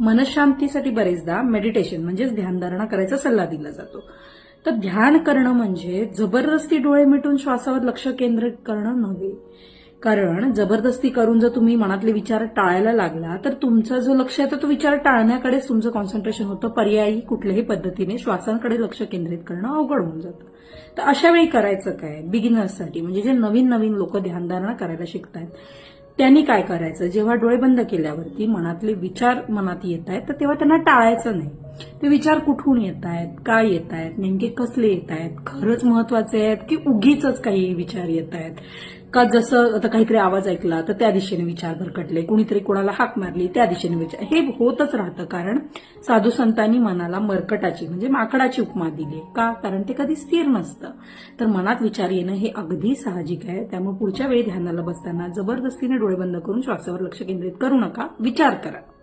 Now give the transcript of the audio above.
मनशांतीसाठी बरेचदा मेडिटेशन म्हणजेच ध्यानधारणा करायचा सल्ला दिला जातो. तर ध्यान करणं म्हणजे जबरदस्ती डोळे मिटून श्वासावर लक्ष केंद्रित करणं नव्हे. कारण जबरदस्ती करून जर तुम्ही मनातले विचार टाळायला लागला तर तुमचा जो लक्ष आहे तो विचार टाळण्याकडेच तुमचं कॉन्सन्ट्रेशन होतं. पर्यायी कुठल्याही पद्धतीने श्वासांकडे लक्ष केंद्रित करणं अवघड होऊन जातं. तर अशा वेळी करायचं काय? बिगिनर्ससाठी म्हणजे जे नवीन नवीन लोक ध्यानधारणा करायला शिकतात त्यांनी काय करायचं? जेव्हा डोळे बंद केल्यावरती मनातले विचार मनात येत आहेत तर तेव्हा त्यांना टाळायचं नाही. ते विचार कुठून येत आहेत काय येत आहेत नेमके कसले येत आहेत खरंच महत्त्वाचे आहेत की उगीच काही विचार येत आहेत का जसं आता काहीतरी आवाज ऐकला तर त्या दिशेने विचार भरकटले. कुणीतरी कोणाला हाक मारली त्या दिशेने विचार. हे होतच राहतं कारण साधू संतांनी मनाला मरकटाची म्हणजे माकडाची उपमा दिली. का? कारण ते कधी स्थिर नसतं. तर मनात विचार येणं हे अगदी साहजिक आहे. त्यामुळे पुढच्या वेळी ध्यानाला बसताना जबरदस्तीने डोळे बंद करून श्वासावर लक्ष केंद्रित करू नका. विचार करा.